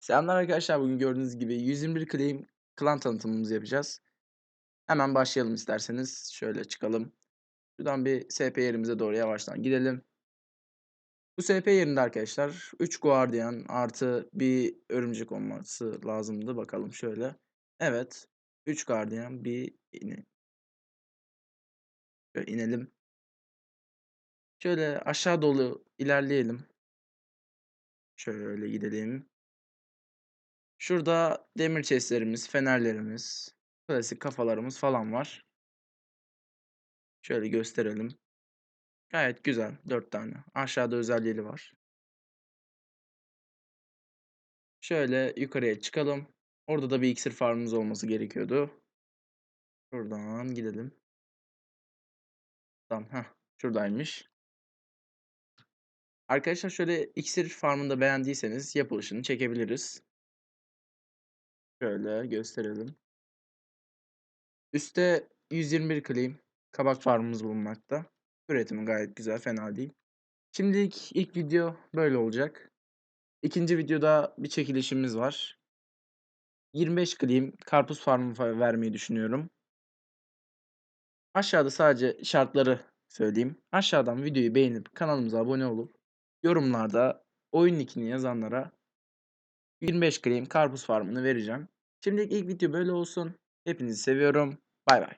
Selamlar arkadaşlar. Bugün gördüğünüz gibi 121 claim klan tanıtımımızı yapacağız. Hemen başlayalım isterseniz. Şöyle çıkalım. Şuradan bir SP yerimize doğru yavaştan gidelim. Bu SP yerinde arkadaşlar 3 guardian artı bir örümcek olması lazımdı. Bakalım şöyle. Evet. 3 guardian bir ine. Şöyle inelim. Şöyle aşağı doğru ilerleyelim. Şöyle gidelim. Şurada demir chestlerimiz, fenerlerimiz, klasik kafalarımız falan var. Şöyle gösterelim. Gayet güzel. 4 tane. Aşağıda özelliği var. Şöyle yukarıya çıkalım. Orada da bir iksir farmımız olması gerekiyordu. Şuradan gidelim. Tamam. Heh, şuradaymış. Arkadaşlar şöyle iksir farmını da beğendiyseniz yapılışını çekebiliriz. Şöyle gösterelim. Üste 121 claim kabak farmımız bulunmakta. Üretimi gayet güzel, fena değil. Şimdilik ilk video böyle olacak. İkinci videoda bir çekilişimiz var. 25 claim karpuz farmı vermeyi düşünüyorum. Aşağıda sadece şartları söyleyeyim. Aşağıdan videoyu beğenip kanalımıza abone olup yorumlarda oyun nickini yazanlara 25 claim karpuz farmını vereceğim. Şimdilik ilk video böyle olsun. Hepinizi seviyorum. Bay bay.